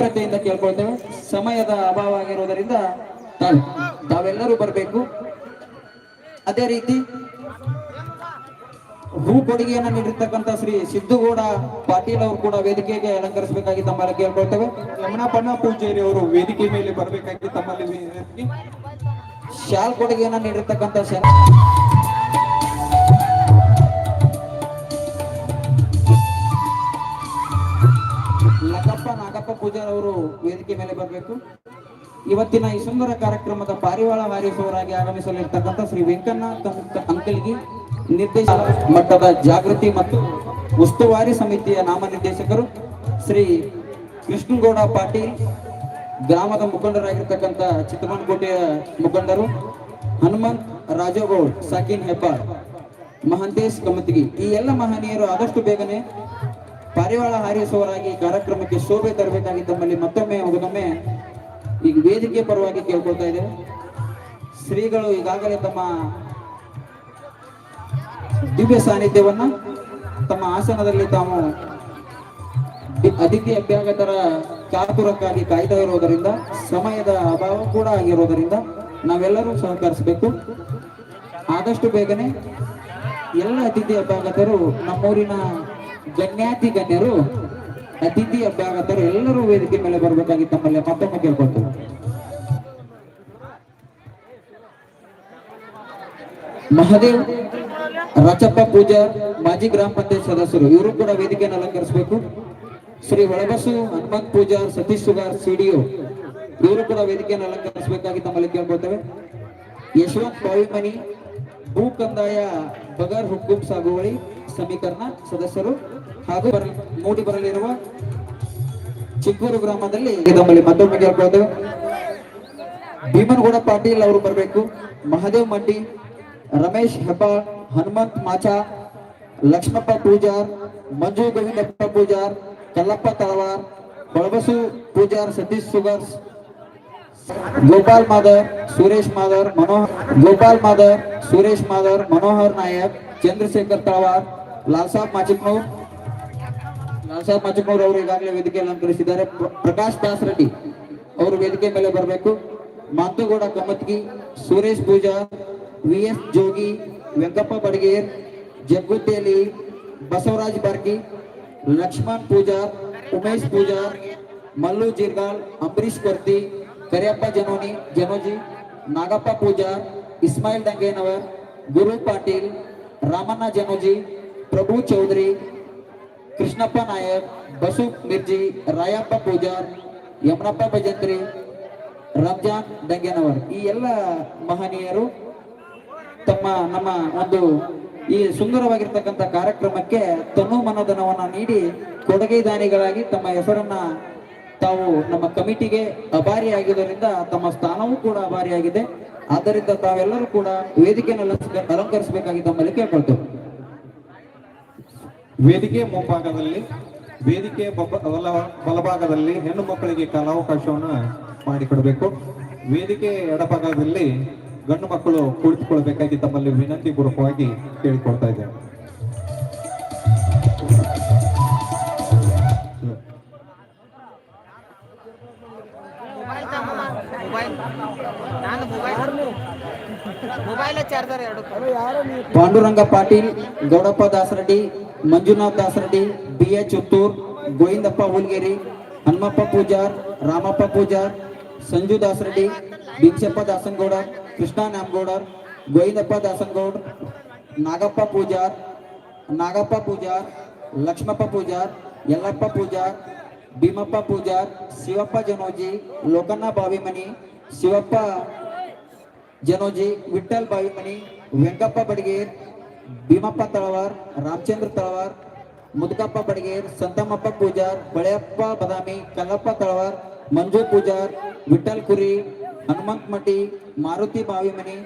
ಜಾಗ್ರತೆಯಿಂದ ಕೇಳ್ಕೊಳ್ತೇವೆ. ಸಮಯದ ಅಭಾವ ಆಗಿರುವುದರಿಂದ ತಾವ್- ತಾವೆಲ್ಲರೂ ಬರಬೇಕು. ಅದೇ ರೀತಿ ಹೂ ಕೊಡುಗೆಯನ್ನು ನೀಡಿರ್ತಕ್ಕಂಥ ಶ್ರೀ ಸಿದ್ದುಗೌಡ ಪಾಟೀಲ್ ಅವರು ಕೂಡ ವೇದಿಕೆಗೆ ಅಲಂಕರಿಸಬೇಕಾಗಿ ತಮ್ಮಲ್ಲಿ ಕೇಳ್ಕೊಳ್ತೇವೆ. ಯಮುನಾಪಣ್ಣ ಪೂಜಾರಿ ಅವರು ವೇದಿಕೆ ಮೇಲೆ ಬರಬೇಕಾಗಿ ತಮ್ಮಲ್ಲಿ. ಶಾಲ್ ಕೊಡುಗೆಯನ್ನು ನೀಡಿರ್ತಕ್ಕಂಥ ಪೂಜಾರ್ ಅವರು ವೇದಿಕೆ ಮೇಲೆ ಬರಬೇಕು. ಇವತ್ತಿನ ಈ ಸುಂದರ ಕಾರ್ಯಕ್ರಮದ ಪಾರಿವಾಳ ವಾರಿಸುವವರಾಗಿ ಆಗಮಿಸಲಿರ್ತಕ್ಕಂಥ ಶ್ರೀ ವೆಂಕಣ್ಣ ಅಂಕಲ್ಗಿ ನಿರ್ದೇಶಕ ಮಟ್ಟದ ಜಾಗೃತಿ ಮತ್ತು ಉಸ್ತುವಾರಿ ಸಮಿತಿಯ ನಾಮನಿರ್ದೇಶಕರು ಶ್ರೀ ಕೃಷ್ಣಗೌಡ ಪಾಟೀಲ್, ಗ್ರಾಮದ ಮುಖಂಡರಾಗಿರ್ತಕ್ಕಂಥ ಚಿಕ್ಕಮನಕೋಟೆಯ ಮುಖಂಡರು ಹನುಮಂತ್ ರಾಜಗೌಡ್, ಸಾಕಿನ್ ಹೆಬ್ಬಾಳ್, ಮಹಂತೇಶ್ ಕಮತಿಗಿ ಈ ಎಲ್ಲ ಮಹನೀಯರು ಆದಷ್ಟು ಬೇಗನೆ ಪಾರಿವಾಳ ಹಾರಿಸುವವರಾಗಿ ಕಾರ್ಯಕ್ರಮಕ್ಕೆ ಶೋಭೆ ತರಬೇಕಾಗಿ ತಮ್ಮಲ್ಲಿ ಮತ್ತೊಮ್ಮೆ ಮಗದೊಮ್ಮೆ ಈಗ ವೇದಿಕೆ ಪರವಾಗಿ ಕೇಳ್ಕೊಳ್ತಾ ಇದ್ದೇವೆ. ಶ್ರೀಗಳು ಈಗಾಗಲೇ ತಮ್ಮ ದಿವ್ಯ ಸಾನ್ನಿಧ್ಯವನ್ನ ತಮ್ಮ ಆಸನದಲ್ಲಿ ತಾವು ಅತಿಥಿ ಅಭ್ಯಾಗತರ ಚಾತುರಕ್ಕಾಗಿ ಕಾಯ್ತಾ ಇರುವುದರಿಂದ ಸಮಯದ ಅಭಾವ ಕೂಡ ಆಗಿರೋದರಿಂದ ನಾವೆಲ್ಲರೂ ಸಹಕರಿಸಬೇಕು. ಆದಷ್ಟು ಬೇಗನೆ ಎಲ್ಲ ಅತಿಥಿ ಅಭ್ಯಾಗತರು ನಮ್ಮೂರಿನ ಗಣ್ಯಾತಿ ಗಣ್ಯರು ಅತಿಥಿ ಅಭ್ಯಾಗತರು ಎಲ್ಲರೂ ವೇದಿಕೆ ಮೇಲೆ ಬರಬೇಕಾಗಿ ತಮ್ಮಲ್ಲಿ ಮತ್ತೊಮ್ಮೆ ಕೇಳ್ಕೊಳ್ತೇವೆ. ಮಹದೇವ್, ರಚಪ್ಪ ಪೂಜಾರ್ ಮಾಜಿ ಗ್ರಾಮ ಪಂಚಾಯತ್ ಸದಸ್ಯರು, ಇವರು ಕೂಡ ವೇದಿಕೆಯನ್ನು ಅಲಂಕರಿಸಬೇಕು. ಶ್ರೀ ಒಳಬಸು ಹನುಮಂತ್ ಪೂಜಾರ್ ಸತೀಶ್ ಸುಗಾರ್ ಸಿಡಿಒ ಇವರು ಕೂಡ ವೇದಿಕೆಯನ್ನು ಅಲಂಕರಿಸಬೇಕಾಗಿ ತಮ್ಮಲ್ಲಿ ಕೇಳ್ಕೊಳ್ತೇವೆ. ಯಶವಂತ್ ಬಾವಿಮನಿ ಭೂ ಕಂದಾಯ ಬಗರ್ ಹುಕ್ಕುಂ ಸಾಗುವಳಿ, ಸಮೀಕರಣ ಸದಸ್ಯರು ಹಾಗೂ ಬರಲಿ ಮೂಡಿ ಬರಲಿರುವ ಚಿಕ್ಕೂರು ಗ್ರಾಮದಲ್ಲಿ ತಮ್ಮಲ್ಲಿ ಮತ್ತೊಮ್ಮೆ ಕೇಳ್ಕೊಳ್ತೇವೆ ಭೀಮನಗೌಡ ಪಾಟೀಲ್ ಅವರು ಬರಬೇಕು. ಮಹದೇವ್ ಮಂಡಿ, ರಮೇಶ್ ಹೆಬ್ಬಾಳ್ ಹನುಮಂತ್ ಮಾಚಾ, ಲಕ್ಷ್ಮಪ್ಪ ಪೂಜಾರ್, ಮಂಜು ಗೋವಿಂದಪ್ಪ ಪೂಜಾರ್, ಕಲ್ಲಪ್ಪ ತಳವಾರ್ ಬಳಬಸು ಪೂಜಾರ್, ಸತೀಶ್ ಸುಗರ್ಸ್ ಗೋಪಾಲ್ ಮಾದರ್, ಸುರೇಶ್ ಮಾದರ್ ಮನೋಹರ್ ಗೋಪಾಲ್ ಮಾದರ್, ಸುರೇಶ್ ಮಾದರ್, ಮನೋಹರ್ ನಾಯಕ್, ಚಂದ್ರಶೇಖರ್ ತಳವಾರ್, ಲಾಲ್ ಸಾಬ್ ಮಾಚಿಕ್ನೂರ್ ಲಾಲ್ ಸಾಬ್ ಮಾಚಿಕ್ನೂರ್ ಅವರು ಈಗಾಗಲೇ ವೇದಿಕೆಯನ್ನು ಅಲಂಕರಿಸಿದ್ದಾರೆ ಪ್ರ- ಪ್ರಕಾಶ್ ದಾಸ್ ರೆಡ್ಡಿ ಅವರು ವೇದಿಕೆ ಮೇಲೆ ಬರಬೇಕು. Manthugowda Kammatgi, Suresh Pooja V S Jogi, Venkappa Badager Jaggutteli Basavaraj Barki, Lakshman Pujar Umesh Pooja, Mallu Jirgal Ambarish Karti, Kariyappa Janoni, Janoji, Nagappa Pujar Ismail Danganavar, Guru Patil, Ramanna Janoji, Prabhu Chaudhari Krishnappa Nayak, Basu Mirji, Rayappa Pujar, Yamanappa Bhajantri, Ramzan Danganavar. ಈ ಎಲ್ಲ ಮಹನೀಯರು ತಮ್ಮ ನಮ್ಮ ಒಂದು ಈ ಸುಂದರವಾಗಿರ್ತಕ್ಕಂಥ ಕಾರ್ಯಕ್ರಮಕ್ಕೆ ತನು ಮನೋಧನವನ್ನು ನೀಡಿ ಕೊಡುಗೆ ದಾನಿಗಳಾಗಿ ತಮ್ಮ ಹೆಸರನ್ನ ತಾವು ನಮ್ಮ ಕಮಿಟಿಗೆ ಅಭಾರಿಯಾಗಿದ್ದರಿಂದ ತಮ್ಮ ಸ್ಥಾನವೂ ಕೂಡ ಅಭಾರಿಯಾಗಿದೆ. ಆದ್ದರಿಂದ ತಾವೆಲ್ಲರೂ ಕೂಡ ವೇದಿಕೆಯನ್ನು ಅಲಂಕ- ಅಲಂಕರಿಸಬೇಕಾಗಿ ತಮ್ಮಲ್ಲಿ ಕೇಳ್ಕೊಳ್ತೇವೆ. ವೇದಿಕೆ ಮುಂಭಾಗದಲ್ಲಿ ವೇದಿಕೆ ಬಲ- ಬಲಭಾಗದಲ್ಲಿ ಹೆಣ್ಣು ಮಕ್ಕಳಿಗೆ ಕಾಲಾವಕಾಶವನ್ನ ಮಾಡಿಕೊಡಬೇಕು. ವೇದಿಕೆ ಎಡಭಾಗದಲ್ಲಿ ಗಂಡು ಮಕ್ಕಳು ಕುಳಿತುಕೊಳ್ಬೇಕಾಗಿ ತಮ್ಮಲ್ಲಿ ವಿನಂತಿ ಪೂರ್ವಕವಾಗಿ ಕೇಳಿಕೊಳ್ತಾ ಇದ್ದೇವೆ ಪಾಂಡುರಂಗ ಪಾಟೀಲ್ ಗೌಡಪ್ಪ ದಾಸರಡ್ಡಿ ಮಂಜುನಾಥ್ ದಾಸರಡ್ಡಿ ಬಿ ಎಚ್ ಉತ್ತೂರ್ ಗೋವಿಂದಪ್ಪ ಹುಲ್ಗೇರಿ, ಹನುಮಪ್ಪ ಪೂಜಾರ್, ರಾಮಪ್ಪ ಪೂಜಾರ್, ಸಂಜು ದಾಸರಡ್ಡಿ, ಭಿಕ್ಷಪ್ಪ ದಾಸನಗೌಡ, ಕೃಷ್ಣ ನ್ಯಾಮಗೌಡರ್ ಗೋವಿಂದಪ್ಪ ದಾಸನಗೌಡ್, ನಾಗಪ್ಪ ಪೂಜಾರ್ ನಾಗಪ್ಪ ಪೂಜಾರ್, ಲಕ್ಷ್ಮಪ್ಪ ಪೂಜಾರ್, ಯಲ್ಲಪ್ಪ ಪೂಜಾರ್, ಭೀಮಪ್ಪ ಪೂಜಾರ್, ಶಿವಪ್ಪ ಜನೋಜಿ, ಲೋಕಣ್ಣ ಬಾವಿಮನಿ, ಶಿವಪ್ಪ ಜನೋಜಿ ವಿಠಲ್ ಬಾವಿಮನಿ, ವೆಂಕಪ್ಪ ಬಡಗೇರ್ ಭೀಮಪ್ಪ ತಳವಾರ್, ರಾಮಚಂದ್ರ ತಳವಾರ್ ಮುದುಕಪ್ಪ ಬಡಗೇರ್, ಸಂತಮಪ್ಪ ಪೂಜಾರ್, ಬಳೆಯಪ್ಪ ಬದಾಮಿ, ಕಲ್ಲಪ್ಪ ತಳವಾರ್, ಮಂಜು ಪೂಜಾರ್ ವಿಠಲ್ ಕುರಿ, ಹನುಮಂತ್ ಮಟ್ಟಿ ಮಾರುತಿ ಬಾವಿಮನಿ,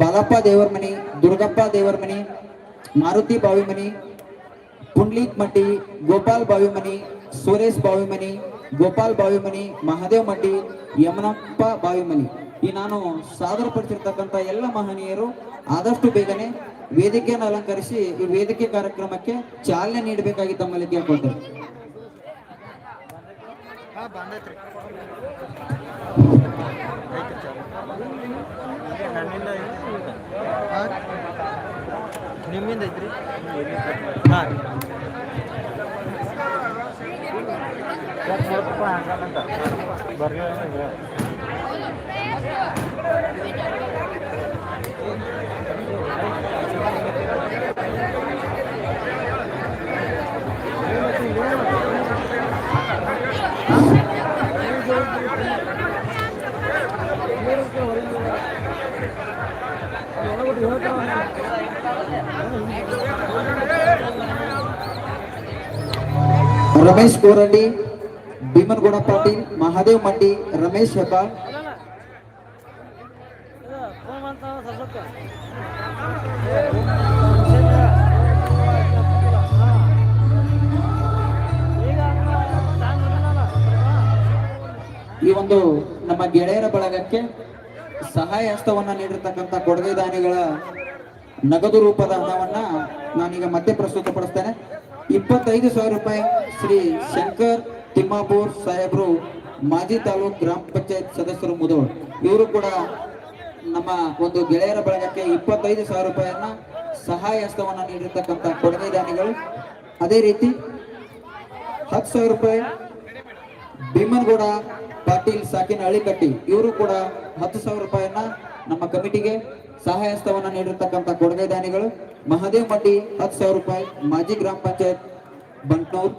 ಬಾಲಪ್ಪ ದೇವರಮನಿ, ದುರ್ಗಪ್ಪ ದೇವರಮನಿ, ಮಾರುತಿ ಬಾವಿಮನಿ, ಪುಂಡ್ಲಿಕ್ ಮಟ್ಟಿ ಗೋಪಾಲ್ ಬಾವಿಮನಿ, ಸುರೇಶ್ ಬಾವಿಮನಿ, ಗೋಪಾಲ್ ಬಾವಿಮನಿ, ಮಹಾದೇವ್ ಮಟ್ಟಿ ಯಮನಪ್ಪ ಬಾವಿಮನಿ. ಈ ನಾನು ಸಾದರಪಡಿಸಿರ್ತಕ್ಕಂಥ ಎಲ್ಲ ಮಹನೀಯರು ಆದಷ್ಟು ಬೇಗನೆ ವೇದಿಕೆಯನ್ನು ಅಲಂಕರಿಸಿ ಈ ವೇದಿಕೆ ಕಾರ್ಯಕ್ರಮಕ್ಕೆ ಚಾಲನೆ ನೀಡಬೇಕಾಗಿ ತಮ್ಮಲ್ಲಿ ಕೇಳ್ಕೊಂಡ್ರು ಹಾಂ ಬಂದೈತ್ರಿ. ನನ್ನಿಂದ ಹಾಂ ನಿಮ್ಮಿಂದ ಐತ್ರಿ? ಹಾಂ. ರಮೇಶ್ ಕೋರಳ್ಳಿ ಭೀಮನಗೌಡ ಪಾಟೀಲ್ ಮಹಾದೇವ್ ಮಂಡಿ ರಮೇಶ್ ಹೆಬ್ಬಾಳ್. ಈ ಒಂದು ನಮ್ಮ ಗೆಳೆಯರ ಬಳಗಕ್ಕೆ ಸಹಾಯ ಹಸ್ತವನ್ನ ನೀಡಿರ್ತಕ್ಕಂಥ ಕೊಡುಗೆ ದಾನಿಗಳ ನಗದು ರೂಪದ ಹಣವನ್ನ ನಾನೀಗ ಮತ್ತೆ ಪ್ರಸ್ತುತಪಡಿಸ್ತೇನೆ. ಇಪ್ಪತ್ತೈದು ಸಾವಿರ ರೂಪಾಯಿ ಶ್ರೀ ಶಂಕರ್ ತಿಮ್ಮಾಪುರ್ ಸಾಹೇಬ್ರು ಮಾಜಿ ತಾಲೂಕ್ ಗ್ರಾಮ ಪಂಚಾಯತ್ ಸದಸ್ಯರು ಮುದೋಳ್. ಇವರು ಕೂಡ ನಮ್ಮ ಒಂದು ಗೆಳೆಯರ ಬಳಗಕ್ಕೆ ಇಪ್ಪತ್ತೈದು ಸಾವಿರ ರೂಪಾಯಿಯನ್ನ ಸಹಾಯ ಹಸ್ತವನ್ನ ನೀಡಿರ್ತಕ್ಕಂಥ ಕೊಡುಗೆ ದಾನಿಗಳು. ಅದೇ ರೀತಿ ಹತ್ತು ಸಾವಿರ ರೂಪಾಯಿ ಭೀಮನಗೌಡ ಪಾಟೀಲ್ ಸಾಕಿನ ಅಳಿಕಟ್ಟಿ. ಇವರು ಕೂಡ ಹತ್ತು ಸಾವಿರ ರೂಪಾಯಿಯನ್ನ ನಮ್ಮ ಕಮಿಟಿಗೆ ಸಹಾಯ ಹಸ್ತವನ್ನ ನೀಡಿರ್ತಕ್ಕಂಥ ಕೊಡುಗೆ ದಾನಿಗಳು. ಮಹದೇವ್ ಮಟ್ಟಿ ಹತ್ತು ಸಾವಿರ ರೂಪಾಯಿ, ಮಾಜಿ ಗ್ರಾಮ ಪಂಚಾಯತ್ ಬಂಟ್ನೂರ್.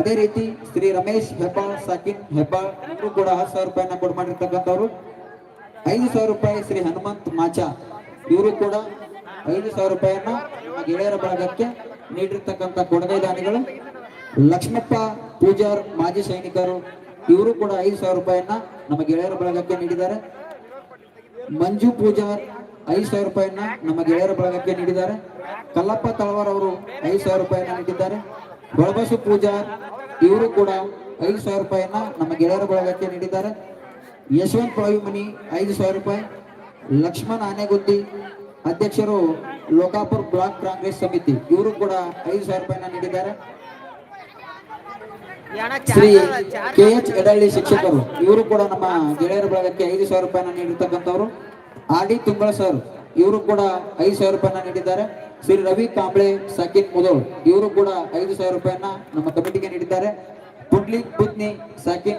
ಅದೇ ರೀತಿ ಶ್ರೀ ರಮೇಶ್ ಹೆಬ್ಬಾಳ್, ಸಾಕಿನ್ ಹೆಬ್ಬಾಳ್, ಇವರು ಕೂಡ ಹತ್ತು ಸಾವಿರ ರೂಪಾಯಿನ ಕೊಡ್ ಮಾಡಿರ್ತಕ್ಕಂಥವ್ರು. ಐದು ಸಾವಿರ ರೂಪಾಯಿ ಶ್ರೀ ಹನುಮಂತ್ ಮಾಚಾ. ಇವರು ಕೂಡ ಐದು ಸಾವಿರ ರೂಪಾಯಿಯನ್ನ ಗೆಳೆಯರ ಬಳಗಕ್ಕೆ ನೀಡಿರ್ತಕ್ಕಂಥ ಕೊಡುಗೆ ದಾನಿಗಳು. ಲಕ್ಷ್ಮಪ್ಪ ಪೂಜಾರ್, ಮಾಜಿ ಸೈನಿಕರು ಇವರು ಕೂಡ ಐದು ಸಾವಿರ ರೂಪಾಯಿಯನ್ನ ನಮ್ಮ ಗೆಳೆಯರ ಬಳಗಕ್ಕೆ ನೀಡಿದ್ದಾರೆ. ಮಂಜು ಪೂಜಾರ್ ಐದು ಸಾವಿರ ರೂಪಾಯಿಯನ್ನ ನಮ್ಮ ಗೆಳೆಯರ ಬಳಗಕ್ಕೆ ನೀಡಿದ್ದಾರೆ. ಕಲ್ಲಪ್ಪ ತಳವಾರ್ ಅವರು ಐದು ಸಾವಿರ ರೂಪಾಯಿಯನ್ನ ನೀಡಿದ್ದಾರೆ. ಬಳಬಸು ಪೂಜಾರ್ ಇವರು ಕೂಡ ಐದು ಸಾವಿರ ರೂಪಾಯಿಯನ್ನ ನಮ್ಮ ಗೆಳೆಯರ ಬಳಗಕ್ಕೆ ನೀಡಿದ್ದಾರೆ. ಯಶವಂತ್ ಪಳವಿಮನಿ ಐದು ಸಾವಿರ ರೂಪಾಯಿ. ಲಕ್ಷ್ಮಣ್ ಆನೆಗುದ್ದಿ ಅಧ್ಯಕ್ಷರು ಲೋಕಾಪುರ್ ಬ್ಲಾಕ್ ಕಾಂಗ್ರೆಸ್ ಸಮಿತಿ ಇವರು ಕೂಡ ಐದು ಸಾವಿರ ರೂಪಾಯಿನ ನೀಡಿದ್ದಾರೆ. ಶ್ರೀ ಕೆ ಎಚ್ ಎಡಹಳ್ಳಿ ಶಿಕ್ಷಕರು. ಇವರು ಕೂಡ ನಮ್ಮ ಗೆಳೆಯರ ಬಳಗಕ್ಕೆ ಐದು ಸಾವಿರ ರೂಪಾಯಿನ ನೀಡಿರ್ತಕ್ಕಂಥವ್ರು. ಆರ್ ಡಿ ತುಂಬಳ ಸರ್ ಇವರು ಕೂಡ ಐದು ಸಾವಿರ ರೂಪಾಯಿನ ನೀಡಿದ್ದಾರೆ. ಶ್ರೀ ರವಿ ಕಾಂಬ್ಳೆ ಸಾಕಿನ್ ಮುದೋಳ್ ಇವರು ಕೂಡ ಐದು ಸಾವಿರ ರೂಪಾಯಿನ ನಮ್ಮ ಕಮಿಟಿಗೆ ನೀಡಿದ್ದಾರೆ. ಪುಡ್ಲಿ ಬುದ್ನಿ ಕೆ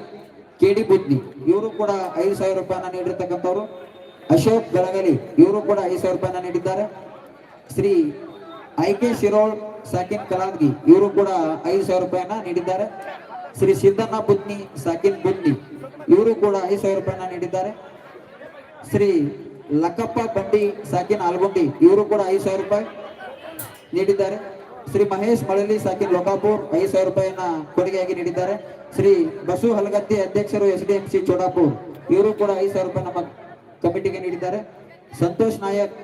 ಕೆಡಿ ಬುದ್ನಿ ಇವರು ಕೂಡ ಐದು ಸಾವಿರ ರೂಪಾಯಿನ ನೀಡಿರ್ತಕ್ಕಂಥವ್ರು. ಅಶೋಕ್ ಬೆಳಗಲಿ ಇವರು ಕೂಡ ಐದು ಸಾವಿರ ರೂಪಾಯಿನ ನೀಡಿದ್ದಾರೆ. ಶ್ರೀ ಐ ಕೆ ಶಿರೋಳ್ ಸಾಕಿನ್ ಕಲಾದ್ಗಿ ಇವರು ಕೂಡ ಐದು ಸಾವಿರ ರೂಪಾಯಿನ ನೀಡಿದ್ದಾರೆ. ಶ್ರೀ ಸಿದ್ದಣ್ಣ ಬುದ್ನಿ ಸಾಕಿನ್ ಬುದ್ನಿ ಇವರು ಕೂಡ ಐದು ಸಾವಿರ ರೂಪಾಯಿನ ನೀಡಿದ್ದಾರೆ. ಶ್ರೀ ಲಕ್ಕಪ್ಪ ಬಂಡಿ, ಸಾಕಿನ್ ಆಲ್ಗುಂಡಿ ಇವರು ಕೂಡ ಐದು ಸಾವಿರ ರೂಪಾಯಿ ನೀಡಿದ್ದಾರೆ. ಶ್ರೀ ಮಹೇಶ್ ಮಳಲಿ, ಸಾಕಿನ್ ಲೋಕಾಪುರ್, ಐದು ಸಾವಿರ ರೂಪಾಯಿನ ಕೊಡುಗೆಯಾಗಿ ನೀಡಿದ್ದಾರೆ. ಶ್ರೀ ಬಸು ಹಲಗತ್ತಿ ಅಧ್ಯಕ್ಷರು S D M C Chodapur ಇವರು ಕೂಡ ಐದು ಸಾವಿರ ರೂಪಾಯಿ ನಮ್ಮ ಕಮಿಟಿಗೆ ನೀಡಿದ್ದಾರೆ. ಸಂತೋಷ್ ನಾಯಕ್,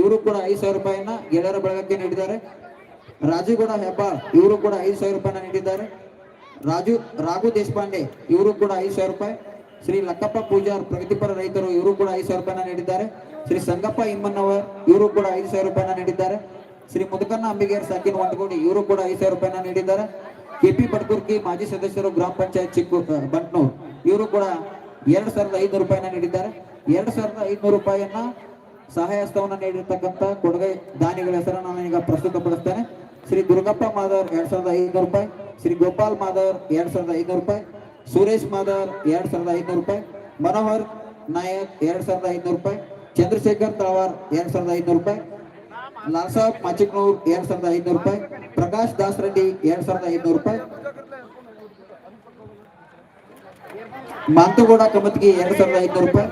ಇವರು ಕೂಡ ಐದು ಸಾವಿರ ರೂಪಾಯಿನ ಗೆಳೆಯರ ಬಳಗಕ್ಕೆ ನೀಡಿದ್ದಾರೆ. ರಾಜುಗೌಡ ಹೆಬ್ಬಾಳ್ ಇವರು ಕೂಡ ಐದು ಸಾವಿರ ರೂಪಾಯಿನ ನೀಡಿದ್ದಾರೆ. ರಾಜು, ರಾಘು ದೇಶಪಾಂಡೆ, ಇವರು ಕೂಡ ಐದು ಸಾವಿರ ರೂಪಾಯಿ. ಶ್ರೀ ಲಕ್ಕಪ್ಪ ಪೂಜಾರ್ ಪ್ರಗತಿಪರ ರೈತರು, ಇವರು ಕೂಡ ಐದು ಸಾವಿರ ರೂಪಾಯಿನ ನೀಡಿದ್ದಾರೆ. ಶ್ರೀ ಸಂಗಪ್ಪ ಇಮ್ಮನ್ನವರ್ ಇವರು ಕೂಡ ಐದು ಸಾವಿರ ರೂಪಾಯಿನ ನೀಡಿದ್ದಾರೆ. ಶ್ರೀ ಮುದುಕನ್ನ ಅಂಬಿಗೇರ್, ಸಾಕಿನ್ ಒಂಟಗೋಡಿ ಇವರು ಕೂಡ ಐದು ಸಾವಿರ ರೂಪಾಯಿನ ನೀಡಿದ್ದಾರೆ. ಕೆಪಿ ಬಡ್ಕುರ್ಕಿ ಮಾಜಿ ಸದಸ್ಯರು ಗ್ರಾಮ ಪಂಚಾಯತ್ ಚಿಕ್ಕು ಬಂಟ್ನೂರ್, ಇವರು ಕೂಡ ಎರಡ್ ಸಾವಿರದ ಐನೂರು ರೂಪಾಯಿನ ನೀಡಿದ್ದಾರೆ. ಎರಡ್ ಸಾವಿರದ ಐದುನೂರು ರೂಪಾಯಿಯನ್ನ ಸಹಾಯ ಹಸ್ತವನ್ನ ನೀಡಿರ್ತಕ್ಕಂಥ ಕೊಡುಗೆ ದಾನಿಗಳ ಹೆಸರನ್ನು ನಾನು ಈಗ ಪ್ರಸ್ತುತಪಡಿಸ್ತೇನೆ. ಶ್ರೀ ದುರ್ಗಪ್ಪ ಮಾದರ್ ಎರಡ್ ಸಾವಿರದ ಐನೂರು ರೂಪಾಯಿ ಶ್ರೀ ಗೋಪಾಲ್ ಮಾದರ್ ಎರಡ್ ಸಾವಿರದ ಐನೂರು ರೂಪಾಯಿ ಸುರೇಶ್ ಮಾದರ್ ಎರಡ್ ಸಾವಿರದ ಐನೂರು ರೂಪಾಯಿ ಮನೋಹರ್ ನಾಯಕ್ ಎರಡ್ ಸಾವಿರದ ಐನೂರು ರೂಪಾಯಿ ಚಂದ್ರಶೇಖರ್ ತಳವಾರ್ ಎರಡ್ ಸಾವಿರದ ಐನೂರು ರೂಪಾಯಿ ಲಾಲ್ ಸಾಬ್ ಮಾಚಿಕ್ನೂರ್ ಎರಡ್ ಸಾವಿರದ ಐನೂರು ರೂಪಾಯಿ ಪ್ರಕಾಶ್ ದಾಸ್ ರೆಡ್ಡಿ ಎರಡ್ ಸಾವಿರದ ಐನೂರು ರೂಪಾಯಿ ಮಾಂತುಗೌಡ ಕಮತ್ಗಿ ಎರಡ್ ಸಾವಿರದ ಐನೂರು ರೂಪಾಯಿ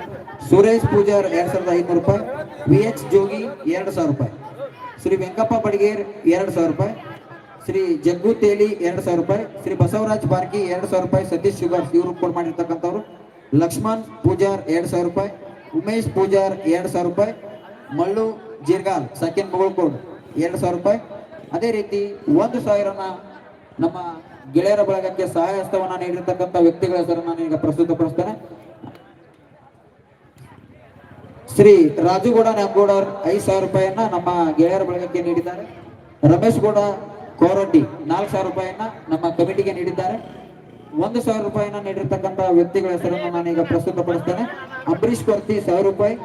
ಸುರೇಶ್ ಪೂಜಾರ್ ಎರಡ್ ಸಾವಿರದ ಐನೂರು ರೂಪಾಯಿ ವಿ ಎಚ್ ಜೋಗಿ ಎರಡು ಸಾವಿರ ರೂಪಾಯಿ ಶ್ರೀ ವೆಂಕಪ್ಪ ಬಡಿಗೇರ್ ಎರಡು ಸಾವಿರ ರೂಪಾಯಿ, ಶ್ರೀ ಜಗ್ಗು ತೇಲಿ ಎರಡು ಸಾವಿರ ರೂಪಾಯಿ, ಶ್ರೀ ಬಸವರಾಜ್ ಬಾರ್ಕಿ ಎರಡು ಸಾವಿರ ರೂಪಾಯಿ, ಸತೀಶ್ ಶುಗರ್ ಇವರು ಕೊಡ್ ಮಾಡಿರ್ತಕ್ಕಂಥವ್ರು. ಲಕ್ಷ್ಮಣ್ ಪೂಜಾರ್ ಎರಡು ಸಾವಿರ ರೂಪಾಯಿ, ಉಮೇಶ್ ಪೂಜಾರ್ ಎರಡು ಸಾವಿರ ರೂಪಾಯಿ ಮಳ್ಳು ಜೀರ್ಗಾಲ್ ಸೆಕೆಂಡ್ ಮಗಳಕೋಡ್ ಎರಡು ಸಾವಿರ ರೂಪಾಯಿ. ಅದೇ ರೀತಿ ಒಂದು ಸಾವಿರನ ನಮ್ಮ ಗೆಳೆಯರ ಬಳಗಕ್ಕೆ ಸಹಾಯ ಹಸ್ತವನ್ನು ನೀಡಿರ್ತಕ್ಕಂಥ ವ್ಯಕ್ತಿಗಳ ಹೆಸರನ್ನು ನಾನು ಈಗ ಪ್ರಸ್ತುತಪಡಿಸ್ತೇನೆ. ಶ್ರೀ ರಾಜುಗೌಡ ನ್ಯಾಮಗೌಡರ್ ಐದು ಸಾವಿರ ರೂಪಾಯಿಯನ್ನ ನಮ್ಮ ಗೆಳೆಯರ ಬಳಗಕ್ಕೆ ನೀಡಿದ್ದಾರೆ. ರಮೇಶ್ ಗೌಡ ಕೋರಡ್ಡಿ ನಾಲ್ಕು ಸಾವಿರ ರೂಪಾಯಿಯನ್ನ ನಮ್ಮ ಕಮಿಟಿಗೆ ನೀಡಿದ್ದಾರೆ. ಒಂದು ಸಾವಿರ ರೂಪಾಯಿನ ನೀಡಿರ್ತಕ್ಕಂಥ ವ್ಯಕ್ತಿಗಳ ಹೆಸರನ್ನು ನಾನೀಗ ಪ್ರಸ್ತುತಪಡಿಸ್ತೇನೆ. ಅಂಬರೀಶ್ ಕೊರ್ತಿ ಸಾವಿರ ರೂಪಾಯಿ,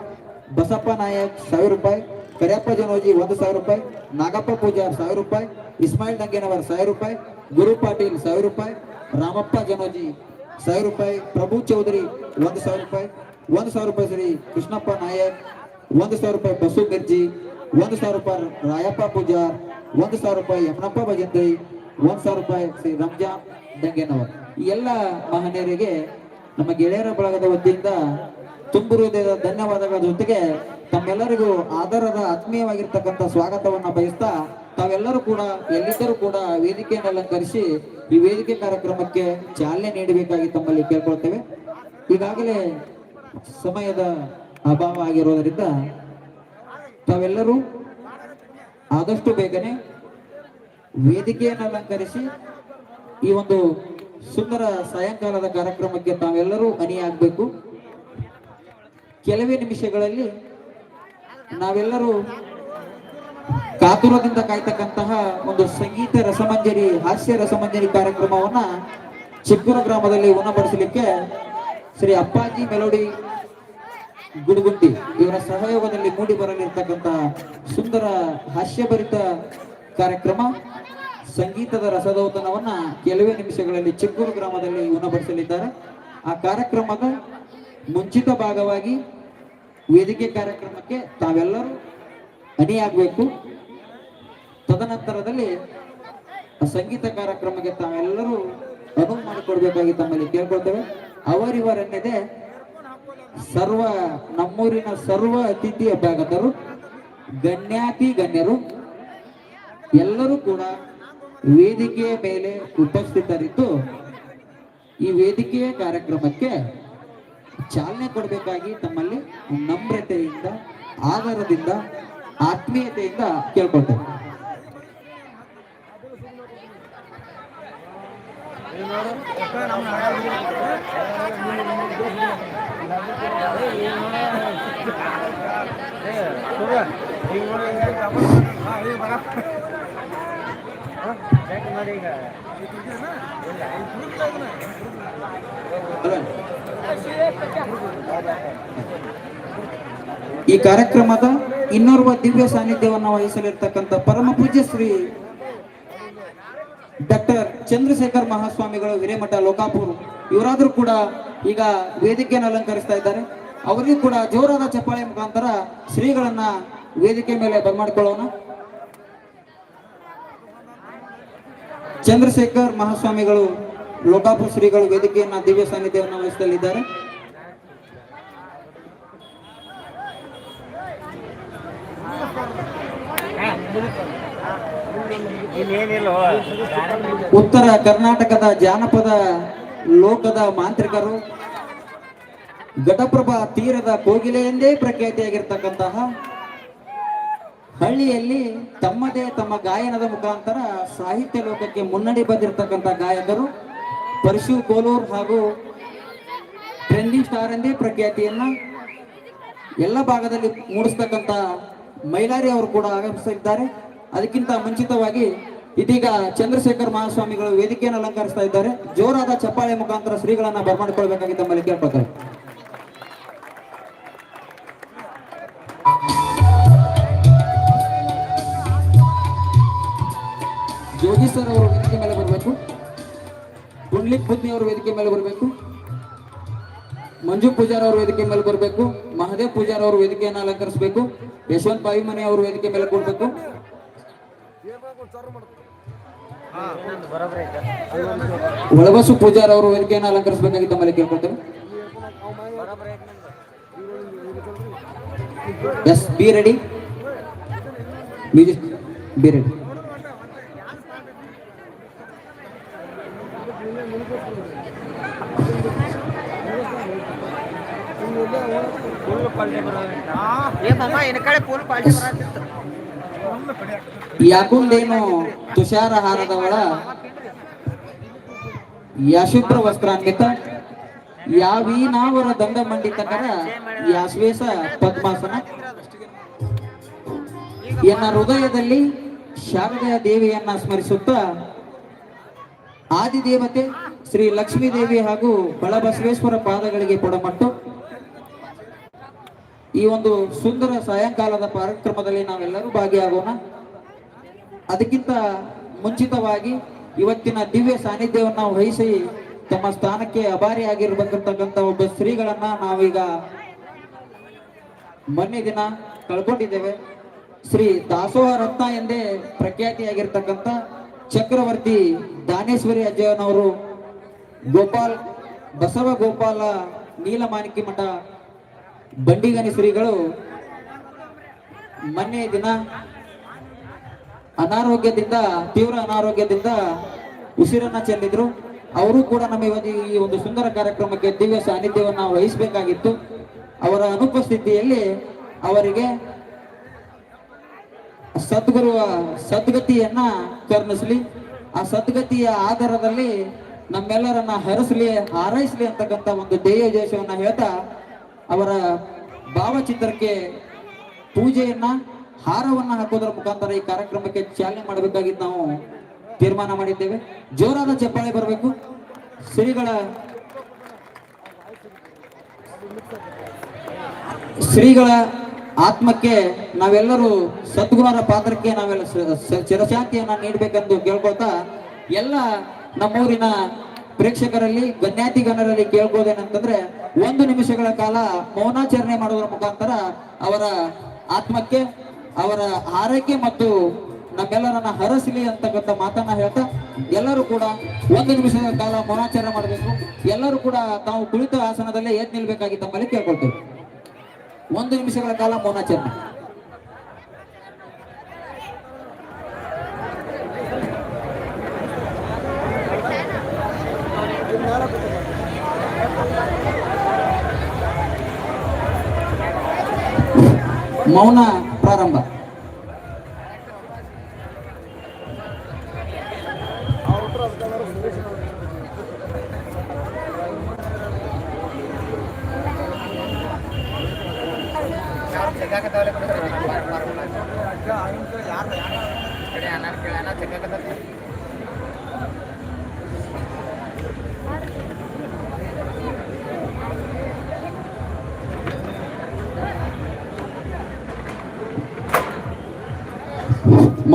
ಬಸಪ್ಪ ನಾಯಕ್ ಸಾವಿರ ರೂಪಾಯಿ, ಕರಿಯಪ್ಪ ಜನೋಜಿ ಒಂದು ಸಾವಿರ ರೂಪಾಯಿ, ನಾಗಪ್ಪ ಪೂಜಾರ್ ಸಾವಿರ ರೂಪಾಯಿ, ಇಸ್ಮಾಯಿಲ್ ನಂಗೇನವರ್ ಸಾವಿರ ರೂಪಾಯಿ, ಗುರು ಪಾಟೀಲ್ ಸಾವಿರ ರೂಪಾಯಿ, ರಾಮಪ್ಪ ಜನೋಜಿ ಸಾವಿರ ರೂಪಾಯಿ, ಪ್ರಭು ಚೌಧರಿ ಒಂದು ಸಾವಿರ ರೂಪಾಯಿ ಒಂದು ಸಾವಿರ ರೂಪಾಯಿ ಶ್ರೀ ಕೃಷ್ಣಪ್ಪ ನಾಯಕ್ ಒಂದು ಸಾವಿರ ರೂಪಾಯಿ ಬಸು ಗರ್ಜಿ, ಒಂದು ಸಾವಿರ ರೂಪಾಯಿ ರಾಯಪ್ಪ ಪೂಜಾರ್, ಒಂದು ಸಾವಿರ ರೂಪಾಯಿ ಯಮನಪ್ಪ ಭಜಂತ್ರಿ, ಒಂದು ಸಾವಿರ ರೂಪಾಯಿ ಶ್ರೀ ರಂಜಾನ್ ದಂಗೇನವರ್. ಈ ಎಲ್ಲ ಮಹನೀಯರಿಗೆ ನಮ್ಮ ಗೆಳೆಯರ ಬಳಗದ ವತಿಯಿಂದ ತುಂಬು ಧನ್ಯವಾದಗಳ ಜೊತೆಗೆ ತಮ್ಮೆಲ್ಲರಿಗೂ ಆಧಾರದ ಆತ್ಮೀಯವಾಗಿರ್ತಕ್ಕಂಥ ಸ್ವಾಗತವನ್ನ ಬಯಸ್ತಾ ತಾವೆಲ್ಲರೂ ಕೂಡ, ಎಲ್ಲಿದ್ದರೂ ಕೂಡ ವೇದಿಕೆಯನ್ನು ಅಲಂಕರಿಸಿ ಈ ವೇದಿಕೆ ಕಾರ್ಯಕ್ರಮಕ್ಕೆ ಚಾಲನೆ ನೀಡಬೇಕಾಗಿ ತಮ್ಮಲ್ಲಿ ಕೇಳ್ಕೊಳ್ತೇವೆ. ಈಗಾಗಲೇ ಸಮಯದ ಅಭಾವ ಆಗಿರೋದರಿಂದ ತಾವೆಲ್ಲರೂ ಆದಷ್ಟು ಬೇಗನೆ ವೇದಿಕೆಯನ್ನು ಅಲಂಕರಿಸಿ ಈ ಒಂದು ಸುಂದರ ಸಾಯಂಕಾಲದ ಕಾರ್ಯಕ್ರಮಕ್ಕೆ ತಾವೆಲ್ಲರೂ ಅಣಿಯಾಗಬೇಕು. ಕೆಲವೇ ನಿಮಿಷಗಳಲ್ಲಿ ನಾವೆಲ್ಲರೂ ಕಾತುರದಿಂದ ಕಾಯ್ತಕ್ಕಂತಹ ಒಂದು ಸಂಗೀತ ರಸಮಂಜರಿ, ಹಾಸ್ಯ ರಸಮಂಜರಿ ಕಾರ್ಯಕ್ರಮವನ್ನ ಚಿಕ್ಕೂರು ಗ್ರಾಮದಲ್ಲಿ ಉಣಪಡಿಸಲಿಕ್ಕೆ ಶ್ರೀ ಅಪ್ಪಾಜಿ ಮೆಲೋಡಿ ಗುಡುಗುಂಡಿ ಇವರ ಸಹಯೋಗದಲ್ಲಿ ಮೂಡಿ ಬರಲಿರ್ತಕ್ಕಂತಹ ಸುಂದರ ಹಾಸ್ಯಭರಿತ ಕಾರ್ಯಕ್ರಮ, ಸಂಗೀತದ ರಸದೌತನವನ್ನ ಕೆಲವೇ ನಿಮಿಷಗಳಲ್ಲಿ ಚಿಕ್ಕೂರು ಗ್ರಾಮದಲ್ಲಿ ಉಣಬಡಿಸಲಿದ್ದಾರೆ. ಆ ಕಾರ್ಯಕ್ರಮದ ಮುಂಚಿತ ಭಾಗವಾಗಿ ವೇದಿಕೆ ಕಾರ್ಯಕ್ರಮಕ್ಕೆ ತಾವೆಲ್ಲರೂ ಅಣಿಯಾಗಬೇಕು. ತದನಂತರದಲ್ಲಿ ಆ ಸಂಗೀತ ಕಾರ್ಯಕ್ರಮಕ್ಕೆ ತಾವೆಲ್ಲರೂ ಅನುವು ಮಾಡಿಕೊಡ್ಬೇಕಾಗಿ ತಮ್ಮಲ್ಲಿ ಕೇಳ್ಕೊಳ್ತೇವೆ. ಅವರಿವರೆನ್ನದೆ ಸರ್ವ ನಮ್ಮೂರಿನ ಸರ್ವ ಅತಿಥಿ ಅಭ್ಯಾಗತರು ಗಣ್ಯಾತಿ ಗಣ್ಯರು, ಎಲ್ಲರೂ ಕೂಡ ವೇದಿಕೆಯ ಮೇಲೆ ಉಪಸ್ಥಿತರಿದ್ದು, ಈ ವೇದಿಕೆಯ ಕಾರ್ಯಕ್ರಮಕ್ಕೆ ಚಾಲನೆ ಕೊಡಬೇಕಾಗಿ ತಮ್ಮಲ್ಲಿ ನಮ್ರತೆಯಿಂದ ಆಧಾರದಿಂದ ಆತ್ಮೀಯತೆಯಿಂದ ಕೇಳ್ಕೊಳ್ತೇವೆ? ಈ ಕಾರ್ಯಕ್ರಮದ ಇನ್ನೋರ್ವ ದಿವ್ಯ ಸಾನ್ನಿಧ್ಯವನ್ನು ವಹಿಸಲಿರ್ತಕ್ಕಂಥ ಪರಮ ಪೂಜ್ಯ ಶ್ರೀ ಡಾಕ್ಟರ್ ಚಂದ್ರಶೇಖರ್ ಮಹಾಸ್ವಾಮಿಗಳು ಹಿರೇಮಠ ಲೋಕಾಪುರ್. ಇವರಾದರೂ ಕೂಡ ಈಗ ವೇದಿಕೆಯನ್ನು ಅಲಂಕರಿಸ್ತಾ ಇದ್ದಾರೆ. ಅವರಿಗೂ ಕೂಡ ಜೋರಾದ ಚಪ್ಪಾಳೆ ಮುಖಾಂತರ ಶ್ರೀಗಳನ್ನ ವೇದಿಕೆ ಮೇಲೆ ಬರ್ಮಾಡಿಕೊಳ್ಳೋಣ. ಚಂದ್ರಶೇಖರ್ ಮಹಾಸ್ವಾಮಿಗಳು ಲೋಕಾಪುರ ಶ್ರೀಗಳು ವೇದಿಕೆಯನ್ನ ದಿವ್ಯ ಸಾನ್ನಿಧ್ಯವನ್ನು ವಹಿಸಲಿದ್ದಾರೆ ಉತ್ತರ ಕರ್ನಾಟಕದ ಜಾನಪದ ಲೋಕದ ಮಾಂತ್ರಿಕರು, ಘಟಪ್ರಭಾ ತೀರದ ಕೋಗಿಲೆ ಎಂದೇ ಪ್ರಖ್ಯಾತಿಯಾಗಿರ್ತಕ್ಕಂತಹ ಹಳ್ಳಿಯಲ್ಲಿ ತಮ್ಮದೇ ತಮ್ಮ ಗಾಯನದ ಮುಖಾಂತರ ಸಾಹಿತ್ಯ ಲೋಕಕ್ಕೆ ಮುನ್ನಡೆ ಬಂದಿರತಕ್ಕಂಥ ಗಾಯಕರು ಪರಶು ಕೋಲೂರ್ ಹಾಗೂ ಟ್ರೆಂಡಿಂಗ್ ಸ್ಟಾರ್ ಎಂದೇ ಪ್ರಖ್ಯಾತಿಯನ್ನ ಎಲ್ಲ ಭಾಗದಲ್ಲಿ ಮೂಡಿಸ್ತಕ್ಕಂಥ ಮೈಲಾರಿ ಅವರು ಕೂಡ ಆಗಮಿಸಿದ್ದಾರೆ. ಅದಕ್ಕಿಂತ ಮುಂಚಿತವಾಗಿ ಇದೀಗ ಚಂದ್ರಶೇಖರ್ ಮಹಾಸ್ವಾಮಿಗಳು ವೇದಿಕೆಯನ್ನು ಅಲಂಕರಿಸ್ತಾ ಇದ್ದಾರೆ. ಜೋರಾದ ಚಪ್ಪಾಳೆ ಮುಖಾಂತರ ಶ್ರೀಗಳನ್ನ ಬರ್ಮಾಡಿಕೊಳ್ಬೇಕಾಗಿ ತಮ್ಮಲ್ಲಿ ಕೇಳ್ಕೊತಾರೆ ಜೋಗಿ ಸರ್ ಅವರು ವೇದಿಕೆ ಮೇಲೆ ಬರಬೇಕು. ಗುಂಡ್ಲಿಕ್ ಬುದ್ಧಿ ಅವರು ವೇದಿಕೆ ಮೇಲೆ ಬರಬೇಕು. ಮಂಜು ಪೂಜಾರ್ ಅವರು ವೇದಿಕೆ ಮೇಲೆ ಬರಬೇಕು. ಮಹದೇವ್ ಪೂಜಾರ್ ಅವರು ವೇದಿಕೆಯನ್ನು ಅಲಂಕರಿಸಬೇಕು. ಯಶವಂತ್ ಬಾಯಿಮನೆ ಅವರು ವೇದಿಕೆ ಮೇಲೆ ಕೊಡಬೇಕು. ಒಳಬಸು ಪೂಜಾರ್ ಅವರು ವೇದಿಕೆಯನ್ನು ಅಲಂಕರಿಸಬೇಕಾಗಿ ತಮ್ಮಲ್ಲಿ ಕೇಳ್ಕೊಳ್ತೇವೆ. Yes be ready music be ready ಏ ಮಾಮ ಕಡೆ ಫುಲ್ ಪಾಲ್ಟಿ ಬರತ್ತಿತ್ತು ಯಾಕುಂದೇನು ತುಷಾರ ಹಾರದವಳ ಯಾಶುಭ್ರ ವಸ್ತ್ರಾನ್ವಿತ, ಯಾವೀನಾವರ ದಂಡ ಮಂಡಿತಕರ ಯಾಶ್ವೇಶ ಪದ್ಮಾಸನ. ಎನ್ನ ಹೃದಯದಲ್ಲಿ ಶಾರದೆಯ ದೇವಿಯನ್ನ ಸ್ಮರಿಸುತ್ತಾ ಆದಿದೇವತೆ ಶ್ರೀ ಲಕ್ಷ್ಮೀದೇವಿ ಹಾಗೂ ಬಳಬಸವೇಶ್ವರ ಪಾದಗಳಿಗೆ ಕೊಡಮಟ್ಟು ಈ ಒಂದು ಸುಂದರ ಸಾಯಂಕಾಲದ ಕಾರ್ಯಕ್ರಮದಲ್ಲಿ ನಾವೆಲ್ಲರೂ ಭಾಗಿಯಾಗೋಣ. ಅದಕ್ಕಿಂತ ಮುಂಚಿತವಾಗಿ ಇವತ್ತಿನ ದಿವ್ಯ ಸಾನ್ನಿಧ್ಯವನ್ನು ವಹಿಸಿ ತಮ್ಮ ಸ್ಥಾನಕ್ಕೆ ಅಭಾರಿಯಾಗಿರ್ಬೇಕಿರ್ತಕ್ಕಂಥ ಒಬ್ಬ ಶ್ರೀಗಳನ್ನ ನಾವೀಗ ಮೊನ್ನೆ ದಿನ ಕಳ್ಕೊಂಡಿದ್ದೇವೆ. ಶ್ರೀ ದಾಸೋಹ ರತ್ನ ಎಂದೇ ಪ್ರಖ್ಯಾತಿಯಾಗಿರ್ತಕ್ಕಂಥ ಚಕ್ರವರ್ತಿ ದಾನೇಶ್ವರಿ ಅಜ್ಜಯ್ಯನವರು ಗೋಪಾಲ್, ಬಸವ ಗೋಪಾಲ ನೀಲಮಾಣಿಕಿ ಮಠ ಬಂಡಿಗನಿ ಶ್ರೀಗಳು ಮೊನ್ನೆ ದಿನ ಅನಾರೋಗ್ಯದಿಂದ, ತೀವ್ರ ಅನಾರೋಗ್ಯದಿಂದ ಉಸಿರನ್ನ ಚೆಲ್ಲಿದ್ರು ಅವರು ಕೂಡ ನಮ್ಮ ಈ ಒಂದು ಸುಂದರ ಕಾರ್ಯಕ್ರಮಕ್ಕೆ ದಿವ್ಯ ಸಾನ್ನಿಧ್ಯವನ್ನು ವಹಿಸಬೇಕಾಗಿತ್ತು. ಅವರ ಅನುಪಸ್ಥಿತಿಯಲ್ಲಿ ಅವರಿಗೆ ಸದ್ಗುರುವ ಸದ್ಗತಿಯನ್ನ ಕರ್ಣಿಸ್ಲಿ. ಆ ಸದ್ಗತಿಯ ಆಧಾರದಲ್ಲಿ ನಮ್ಮೆಲ್ಲರನ್ನ ಹರಿಸ್ಲಿ, ಹಾರೈಸ್ಲಿ ಅಂತಕ್ಕಂಥ ಒಂದು ಧ್ಯೇಯ ದೇಶವನ್ನ ಹೇಳ್ತಾ ಅವರ ಭಾವಚಿತ್ರಕ್ಕೆ ಪೂಜೆಯನ್ನ ಹಾರವನ್ನ ಹಾಕೋದ್ರ ಮುಖಾಂತರ ಈ ಕಾರ್ಯಕ್ರಮಕ್ಕೆ ಚಾಲನೆ ಮಾಡಬೇಕಾಗಿ ನಾವು ತೀರ್ಮಾನ ಮಾಡಿದ್ದೇವೆ. ಜೋರಾದ ಚಪ್ಪಾಳೆ ಬರಬೇಕು. ಶ್ರೀಗಳ ಶ್ರೀಗಳ ಆತ್ಮಕ್ಕೆ ನಾವೆಲ್ಲರೂ ಸದ್ಗುಣರ ಪಾತ್ರಕ್ಕೆ ನಾವೆಲ್ಲ ಚಿರಶಾಂತಿಯನ್ನ ನೀಡಬೇಕೆಂದು ಕೇಳ್ಕೊಳ್ತಾ ಎಲ್ಲ ನಮ್ಮೂರಿನ ಪ್ರೇಕ್ಷಕರಲ್ಲಿ ಗಣ್ಯಾತಿ ಗಣ್ಯರಲ್ಲಿ ಕೇಳ್ಬೋದೇನಂತಂದ್ರೆ ಒಂದು ನಿಮಿಷಗಳ ಕಾಲ ಮೌನಾಚರಣೆ ಮಾಡುವುದರ ಮುಖಾಂತರ ಅವರ ಆತ್ಮಕ್ಕೆ ಅವರ ಆರೈಕೆ ಮತ್ತು ನಮ್ಮೆಲ್ಲರನ್ನ ಹರಸಲಿ ಅಂತಕ್ಕಂಥ ಮಾತನ್ನ ಹೇಳ್ತಾ ಎಲ್ಲರೂ ಕೂಡ ಒಂದು ನಿಮಿಷದ ಕಾಲ ಮೌನಾಚಾರ ಮಾಡಬೇಕು. ಎಲ್ಲರೂ ಕೂಡ ತಾವು ಕುಳಿತ ಆಸನದಲ್ಲೇ ಎದ್ದು ನಿಲ್ಬೇಕಾಗಿ ತಮ್ಮಲ್ಲಿ ಕೇಳ್ಕೊಳ್ತೇವೆ. ಒಂದು ನಿಮಿಷಗಳ ಕಾಲ ಮೌನಾಚರಣೆ. ಮೌನ ಪ್ರಾರಂಭ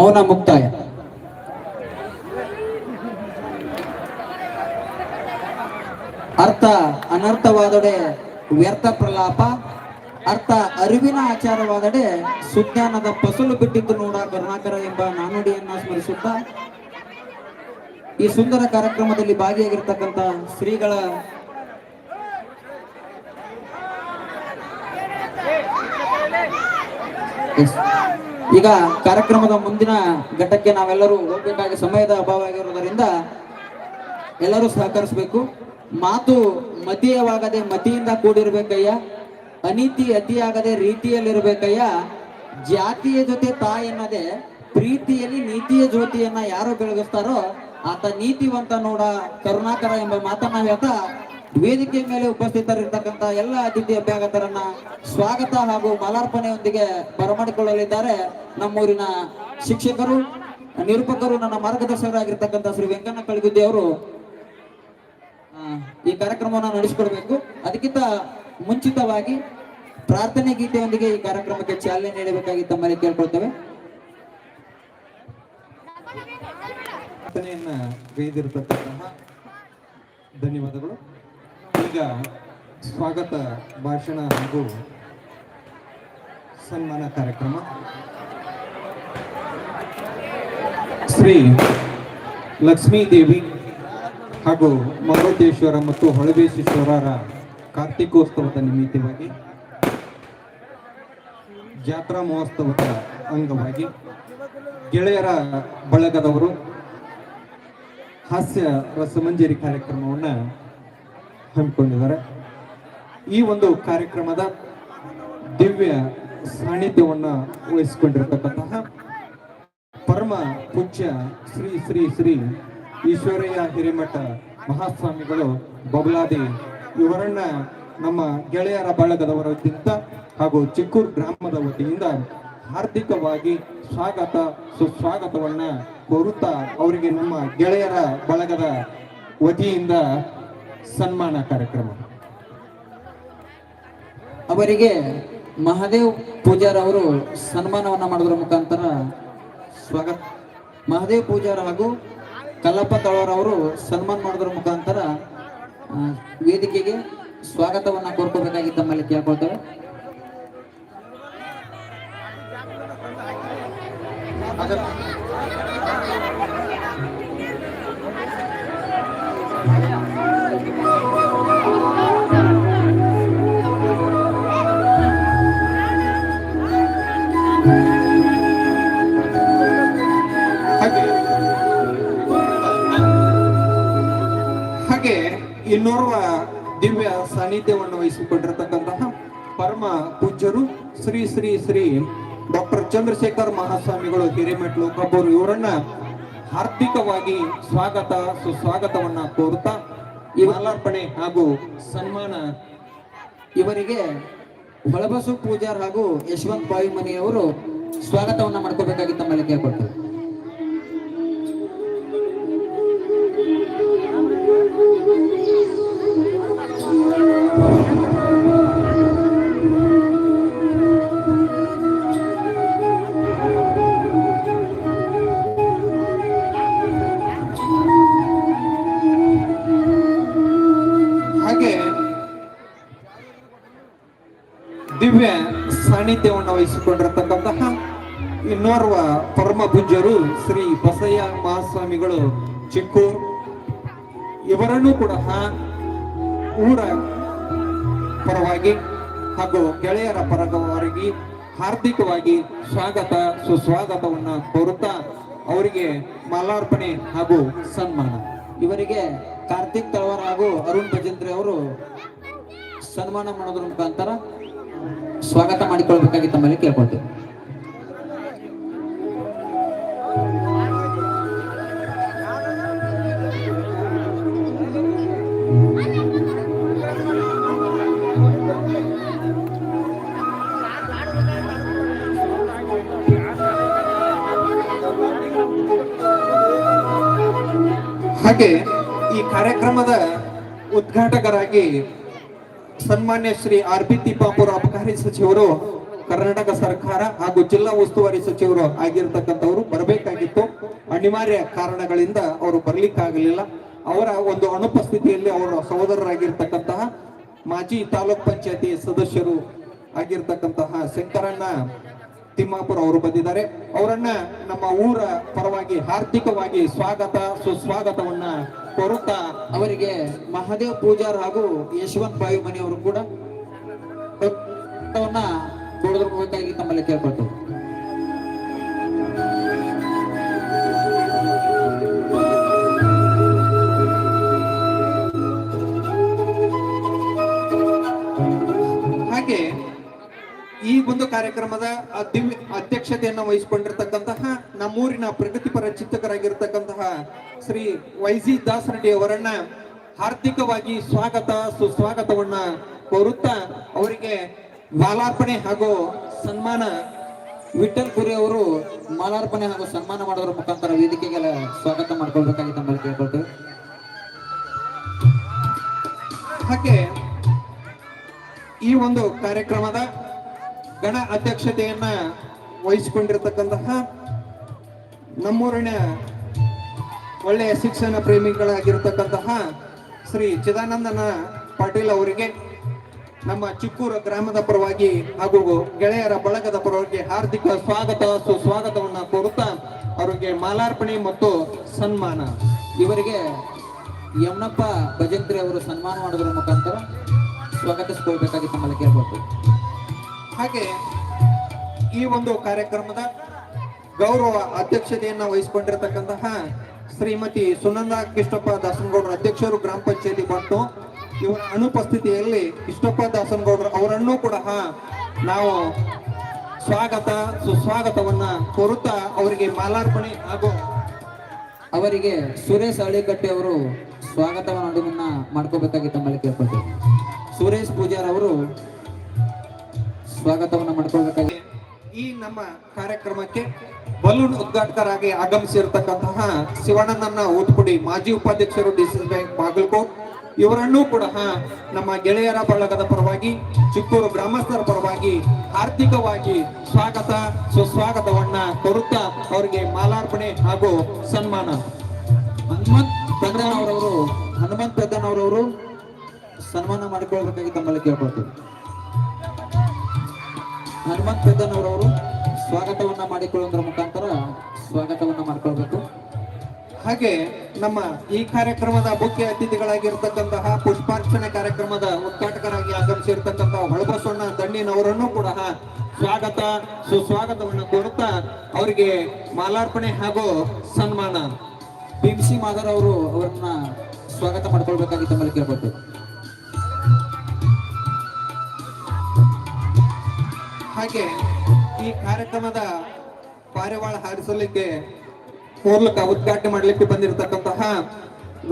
ಮೌನ ಮುಕ್ತಾಯ ಅರ್ಥ, ಅನರ್ಥವಾದಡೆ ವ್ಯರ್ಥ ಪ್ರಲಾಪ, ಅರ್ಥ, ಅರಿವಿನ ಆಚಾರವಾದಡೆ ಸುಜ್ಞಾನದ ಫಸಲು ಬಿಟ್ಟಿದ್ದು ನೋಡ ಕರುಣಾಕರ ಎಂಬ ನಾನುಡಿಯನ್ನ ಸ್ಮರಿಸುತ್ತಾ ಈ ಸುಂದರ ಕಾರ್ಯಕ್ರಮದಲ್ಲಿ ಭಾಗಿಯಾಗಿರ್ತಕ್ಕಂಥ ಶ್ರೀಗಳ Yes. ಈಗ ಕಾರ್ಯಕ್ರಮದ ಮುಂದಿನ ಘಟ್ಟಕ್ಕೆ ನಾವೆಲ್ಲರೂ ಹೋಗಬೇಕಾಗಿ ಸಮಯದ ಅಭಾವ ಆಗಿರುವುದರಿಂದ ಎಲ್ಲರೂ ಸಹಕರಿಸಬೇಕು. ಮಾತು ಮತೀಯವಾಗದೆ ಮತಿಯಿಂದ ಕೂಡಿರ್ಬೇಕಯ್ಯ. ಅನೀತಿ ಅತಿಯಾಗದೆ ರೀತಿಯಲ್ಲಿರ್ಬೇಕಯ್ಯ. ಜಾತಿಯ ಜೊತೆ ತಾಯಿ ಎನ್ನದೆ ಪ್ರೀತಿಯಲ್ಲಿ ನೀತಿಯ ಜ್ಯೋತಿಯನ್ನ ಯಾರು ಬೆಳಗಿಸ್ತಾರೋ ಆತ ನೀತಿವಂತ ನೋಡ ಕರುಣಾಕರ ಎಂಬ ಮಾತನ್ನ ಹೇಳ್ತಾ ವೇದಿಕೆ ಮೇಲೆ ಉಪಸ್ಥಿತರಿರ್ತಕ್ಕಂಥ ಎಲ್ಲ ಅತಿಥಿ ಅಭ್ಯಾಗತರನ್ನ ಸ್ವಾಗತ ಹಾಗೂ ಮಾಲಾರ್ಪಣೆಯೊಂದಿಗೆ ಬರಮಾಡಿಕೊಳ್ಳಲಿದ್ದಾರೆ. ನಮ್ಮೂರಿನ ಶಿಕ್ಷಕರು ನಿರೂಪಕರು ನನ್ನ ಮಾರ್ಗದರ್ಶಕರಾಗಿರ್ತಕ್ಕಂಥ ಶ್ರೀ ವೆಂಕಣ್ಣ ಕಳಗುದ್ದಿ ಅವರು ಈ ಕಾರ್ಯಕ್ರಮವನ್ನು ನಡೆಸಿಕೊಡ್ಬೇಕು. ಅದಕ್ಕಿಂತ ಮುಂಚಿತವಾಗಿ ಪ್ರಾರ್ಥನೆ ಗೀತೆಯೊಂದಿಗೆ ಈ ಕಾರ್ಯಕ್ರಮಕ್ಕೆ ಚಾಲನೆ ನೀಡಬೇಕಾಗಿ ತಮ್ಮಲ್ಲಿ ಕೇಳ್ಕೊಳ್ತೇವೆ. ಪ್ರಾರ್ಥನೆಯನ್ನ ಧನ್ಯವಾದಗಳು. ಈಗ ಸ್ವಾಗತ, ಭಾಷಣ ಹಾಗೂ ಸನ್ಮಾನ ಕಾರ್ಯಕ್ರಮ. ಶ್ರೀ ಲಕ್ಷ್ಮೀದೇವಿ ಹಾಗೂ ಮಾರುತೇಶ್ವರ ಮತ್ತು ಹೊಳಬೇಶೇಶ್ವರರ ಕಾರ್ತಿಕೋತ್ಸವದ ನಿಮಿತ್ತವಾಗಿ, ಜಾತ್ರಾ ಮಹೋತ್ಸವದ ಅಂಗವಾಗಿ ಗೆಳೆಯರ ಬಳಗದವರು ಹಾಸ್ಯ ರಸಮಂಜರಿ ಕಾರ್ಯಕ್ರಮವನ್ನ ಹಮ್ಮಿಕೊಂಡಿದ್ದಾರೆ. ಈ ಒಂದು ಕಾರ್ಯಕ್ರಮದ ದಿವ್ಯ ಸಾನ್ನಿಧ್ಯವನ್ನ ವಹಿಸಿಕೊಂಡಿರತಕ್ಕಂತಹ ಪರಮ ಪೂಜ್ಯ ಶ್ರೀ ಶ್ರೀ ಶ್ರೀ ಈಶ್ವರಯ್ಯ ಹಿರೇಮಠ ಮಹಾಸ್ವಾಮಿಗಳು ಬಬಲಾದಿ ಇವರನ್ನ ನಮ್ಮ ಗೆಳೆಯರ ಬಳಗದವರ ವತಿಯಿಂದ ಹಾಗೂ ಚಿಕ್ಕೂರು ಗ್ರಾಮದ ವತಿಯಿಂದ ಹಾರ್ದಿಕವಾಗಿ ಸ್ವಾಗತ, ಸುಸ್ವಾಗತವನ್ನ ಕೋರುತ್ತಾ ಅವರಿಗೆ ನಮ್ಮ ಗೆಳೆಯರ ಬಳಗದ ವತಿಯಿಂದ ಸನ್ಮಾನ ಕಾರ್ಯಕ್ರಮ. ಅವರಿಗೆ ಮಹಾದೇವ್ ಪೂಜಾರ್ ಅವರು ಸನ್ಮಾನವನ್ನ ಮಾಡೋದ್ರ ಮುಖಾಂತರ ಸ್ವಾಗತ. ಮಹಾದೇವ್ ಪೂಜಾರ್ ಹಾಗೂ ಕಲ್ಲಪ್ಪ ತಳವರವರು ಸನ್ಮಾನ ಮಾಡೋದ್ರ ಮುಖಾಂತರ ವೇದಿಕೆಗೆ ಸ್ವಾಗತವನ್ನ ಕೋರ್ಕೋಬೇಕಾಗಿ ತಮ್ಮಲ್ಲಿ ಕೇಳ್ಕೊಳ್ತೇವೆ. ಹಾಗೆ. ಇನ್ನೋರ್ವ ದಿವ್ಯ ಸಾನ್ನಿಧ್ಯವನ್ನು ವಹಿಸಿಕೊಂಡಿರತಕ್ಕಂತಹ ಪರಮ ಪೂಜ್ಯರು ಶ್ರೀ ಶ್ರೀ ಶ್ರೀ ಡಾಕ್ಟರ್ ಚಂದ್ರಶೇಖರ್ ಮಹಾಸ್ವಾಮಿಗಳು ಹಿರೇಮೆಟ್ಲು ಕಬ್ಬೂರು ಇವರನ್ನ ಹಾರ್ದಿಕವಾಗಿ ಸ್ವಾಗತ, ಸುಸ್ವಾಗತವನ್ನ ಕೋರುತ್ತಾ ಇವಲಾರ್ಪಣೆ ಹಾಗೂ ಸನ್ಮಾನ ಇವರಿಗೆ ಹೊಳಬಸು ಪೂಜಾರ್ ಹಾಗೂ ಯಶವಂತ್ ಬಾವಿಮನಿ ಅವರು ಸ್ವಾಗತವನ್ನ ಮಾಡ್ಕೋಬೇಕಾಗಿ ತಮ್ಮಲ್ಲಿ ಕೇಳ್ಕೊಳ್ತೇವೆ ದಿವ್ಯ ಸಾನ್ನಿಧ್ಯವನ್ನು ವಹಿಸಿಕೊಂಡಿರತಕ್ಕಂತಹ ಇನ್ನೋರ್ವ ಪರಮ ಪೂಜ್ಯರು ಶ್ರೀ ಬಸಯ್ಯ ಮಹಾಸ್ವಾಮಿಗಳು ಚಿಕ್ಕು ಇವರನ್ನು ಕೂಡ ಊರ ಪರವಾಗಿ ಹಾಗೂ ಗೆಳೆಯರ ಪರವಾಗಿ ಹಾರ್ದಿಕವಾಗಿ ಸ್ವಾಗತ, ಸುಸ್ವಾಗತವನ್ನು ಕೋರುತ್ತಾ ಅವರಿಗೆ ಮಾಲಾರ್ಪಣೆ ಹಾಗೂ ಸನ್ಮಾನ. ಇವರಿಗೆ ಕಾರ್ತಿಕ್ ತಳವಾರ್ ಹಾಗೂ ಅರುಣ್ ಭಜೇಂದ್ರ ಅವರು ಸನ್ಮಾನ ಮಾಡೋದ್ರ ಮುಖಾಂತರ ಸ್ವಾಗತ ಮಾಡಿಕೊಳ್ಬೇಕಾಗಿ ತಮ್ಮಲ್ಲಿ ಕೇಳ್ಕೊಳ್ತೇವೆ ಹಾಗೆ ಈ ಕಾರ್ಯಕ್ರಮದ ಉದ್ಘಾಟಕರಾಗಿ ಸನ್ಮಾನ್ಯ ಶ್ರೀ ಆರ್ ಬಿ ತಿಪ್ಪಾಪುರ ಅಬಕಾರಿ ಸಚಿವರು, ಕರ್ನಾಟಕ ಸರ್ಕಾರ ಹಾಗೂ ಜಿಲ್ಲಾ ಉಸ್ತುವಾರಿ ಸಚಿವರು ಆಗಿರತಕ್ಕಂಥವ್ರು ಬರಬೇಕಾಗಿತ್ತು. ಅನಿವಾರ್ಯ ಕಾರಣಗಳಿಂದ ಅವರು ಬರ್ಲಿಕ್ಕಾಗಲಿಲ್ಲ. ಅವರ ಒಂದು ಅನುಪಸ್ಥಿತಿಯಲ್ಲಿ ಅವರ ಸಹೋದರರಾಗಿರ್ತಕ್ಕಂತಹ ಮಾಜಿ ತಾಲೂಕ್ ಪಂಚಾಯತಿ ಸದಸ್ಯರು ಆಗಿರ್ತಕ್ಕಂತಹ ಶಂಕರಣ್ಣ ತಿಮ್ಮಾಪುರ ಅವರು ಬಂದಿದ್ದಾರೆ. ಅವರನ್ನ ನಮ್ಮ ಊರ ಪರವಾಗಿ ಹಾರ್ದಿಕವಾಗಿ ಸ್ವಾಗತ, ಸುಸ್ವಾಗತವನ್ನ ಕೊರುತ್ತಾ ಅವರಿಗೆ ಮಹಾದೇವ್ ಪೂಜಾರ್ ಹಾಗೂ ಯಶವಂತ್ ಬಾಯು ಮನೆಯವರು ಕೂಡ ತಮ್ಮಲ್ಲಿ ಕೇಳ್ಕೊಳ್ತೇವೆ. ಈ ಒಂದು ಕಾರ್ಯಕ್ರಮದ ದಿವ್ಯ ಅಧ್ಯಕ್ಷತೆಯನ್ನು ವಹಿಸಿಕೊಂಡಿರ್ತಕ್ಕಂತಹ ನಮ್ಮೂರಿನ ಪ್ರಗತಿಪರ ಚಿಂತಕರಾಗಿರ್ತಕ್ಕಂತಹ ಶ್ರೀ ವೈಜಿ ದಾಸ್ ರೆಡ್ಡಿ ಅವರನ್ನ ಹಾರ್ದಿಕವಾಗಿ ಸ್ವಾಗತ, ಸುಸ್ವಾಗತವನ್ನ ಕೋರುತ್ತಾ ಅವರಿಗೆ ಮಾಲಾರ್ಪಣೆ ಹಾಗೂ ಸನ್ಮಾನ ವಿಠಲ್ ಪುರಿ ಅವರು ಮಾಲಾರ್ಪಣೆ ಹಾಗೂ ಸನ್ಮಾನ ಮಾಡೋದ್ರ ಮುಖಾಂತರ ವೇದಿಕೆಗೆಲ್ಲ ಸ್ವಾಗತ ಮಾಡ್ಕೊಳ್ಬೇಕಾಗಿ ತಮ್ಮಲ್ಲಿ ಕೇಳ್ಕೊಳ್ತೇವೆ. ಹಾಗೆ ಈ ಒಂದು ಕಾರ್ಯಕ್ರಮದ ಗಣ ಅಧ್ಯಕ್ಷತೆಯನ್ನ ವಹಿಸಿಕೊಂಡಿರತಕ್ಕಂತಹ ನಮ್ಮೂರಿನ ಒಳ್ಳೆಯ ಶಿಕ್ಷಣ ಪ್ರೇಮಿಗಳಾಗಿರ್ತಕ್ಕಂತಹ ಶ್ರೀ ಚಿದಾನಂದನ ಪಾಟೀಲ್ ಅವರಿಗೆ, ನಮ್ಮ ಚಿಕ್ಕೂರು ಗ್ರಾಮದ ಪರವಾಗಿ ಹಾಗೂ ಗೆಳೆಯರ ಬಳಗದ ಪರವಾಗಿ ಹಾರ್ದಿಕ ಸ್ವಾಗತ, ಸುಸ್ವಾಗತವನ್ನು ಕೋರುತ್ತಾ ಅವರಿಗೆ ಮಾಲಾರ್ಪಣೆ ಮತ್ತು ಸನ್ಮಾನ. ಇವರಿಗೆ ಯಮನಪ್ಪ ಭಜಂತ್ರಿ ಅವರು ಸನ್ಮಾನ ಮಾಡೋದ್ರ ಮುಖಾಂತರ ಸ್ವಾಗತಿಸ್ಕೊಳ್ಬೇಕಾಗಿ ತಮ್ಮಲ್ಲಿ ಕೇಳ್ಕೊಳ್ತೇವೆ. ಹಾಗೆ ಈ ಒಂದು ಕಾರ್ಯಕ್ರಮದ ಗೌರವ ಅಧ್ಯಕ್ಷತೆಯನ್ನ ವಹಿಸಿಕೊಂಡಿರತಕ್ಕಂತಹ ಶ್ರೀಮತಿ ಸುನಂದ ಕೃಷ್ಣಪ್ಪ ದಾಸನಗೌಡರ ಅಧ್ಯಕ್ಷರು ಗ್ರಾಮ ಪಂಚಾಯತಿ ಬಂತು. ಇವರ ಅನುಪಸ್ಥಿತಿಯಲ್ಲಿ ಕೃಷ್ಣಪ್ಪ ದಾಸನಗೌಡರು ಅವರನ್ನೂ ಕೂಡ ನಾವು ಸ್ವಾಗತ, ಸುಸ್ವಾಗತವನ್ನ ಕೋರುತ್ತಾ ಅವರಿಗೆ ಮಾಲಾರ್ಪಣೆ ಹಾಗೂ ಅವರಿಗೆ ಸುರೇಶ್ ಹಳ್ಳಿಕಟ್ಟೆ ಅವರು ಸ್ವಾಗತವನ್ನು ಮಾಡ್ಕೋಬೇಕಾಗಿ ತಮ್ಮಲ್ಲಿ ಕೇಳ್ಕೊಳ್ತೇವೆ ಸುರೇಶ್ ಪೂಜಾರ್ ಅವರು ಸ್ವಾಗತವನ್ನು ಮಾಡ್ಕೊಳ್ಬೇಕಾಗಿ ಈ ನಮ್ಮ ಕಾರ್ಯಕ್ರಮಕ್ಕೆ ಬಲೂನ್ ಉದ್ಘಾಟಕರಾಗಿ ಆಗಮಿಸಿರ್ತಕ್ಕಂತಹ ಶಿವಣ್ಣನನ್ನ ಊದ್ಪುಡಿ ಮಾಜಿ ಉಪಾಧ್ಯಕ್ಷರು ಡಿಸಿಸಿ ಬ್ಯಾಂಕ್ ಬಾಗಲಕೋಟ್. ಇವರನ್ನೂ ಕೂಡ ನಮ್ಮ ಗೆಳೆಯರ ಬಳಗದ ಪರವಾಗಿ ಚಿಕ್ಕೂರು ಗ್ರಾಮಸ್ಥರ ಪರವಾಗಿ ಆರ್ಥಿಕವಾಗಿ ಸ್ವಾಗತ, ಸುಸ್ವಾಗತವನ್ನ ಕೊರುತ್ತಾ ಅವರಿಗೆ ಮಾಲಾರ್ಪಣೆ ಹಾಗೂ ಸನ್ಮಾನ. ಹನುಮಂತ್ ಪ್ರಧಾನವರವರು ಹನುಮಂತ್ ಪ್ರಧಾನವರವರು ಸನ್ಮಾನ ಮಾಡಿಕೊಳ್ಬೇಕಾಗಿ ತಮ್ಮಲ್ಲಿ ಕೇಳ್ಕೊಳ್ತೀವಿ. ಹನುಮಂತ್ ಪೆದ್ದನವರವರು ಸ್ವಾಗತವನ್ನ ಮಾಡಿಕೊಳ್ಳೋದ್ರ ಮುಖಾಂತರ ಸ್ವಾಗತವನ್ನ ಮಾಡ್ಕೊಳ್ಬೇಕು. ಹಾಗೆ ನಮ್ಮ ಈ ಕಾರ್ಯಕ್ರಮದ ಮುಖ್ಯ ಅತಿಥಿಗಳಾಗಿರ್ತಕ್ಕಂತಹ ಪುಷ್ಪಾರ್ಚನೆ ಕಾರ್ಯಕ್ರಮದ ಉದ್ಘಾಟಕರಾಗಿ ಆಗಮಿಸಿರ್ತಕ್ಕಂತಹ ಹೊಳಬಸವಣ್ಣ ದಂಡಿನವರನ್ನು ಕೂಡ ಸ್ವಾಗತ, ಸುಸ್ವಾಗತವನ್ನು ಕೋರುತ್ತಾ ಅವರಿಗೆ ಮಾಲಾರ್ಪಣೆ ಹಾಗೂ ಸನ್ಮಾನ. ಭೀಮ್ಸಿ ಮಾದರ್ ಅವರು ಅವರನ್ನ ಸ್ವಾಗತ ಮಾಡ್ಕೊಳ್ಬೇಕಾಗಿ ತಮ್ಮಲ್ಲಿ ಕೇಳ್ಕೊಳ್ತೀವಿ. ಹಾಗೆ ಈ ಕಾರ್ಯಕ್ರಮದ ಪಾರಿವಾಳ ಹಾರಿಸಲಿಕ್ಕೆ ಪೂರ್ಲಕ ಉದ್ಘಾಟನೆ ಮಾಡಲಿಕ್ಕೆ ಬಂದಿರತಕ್ಕಂತಹ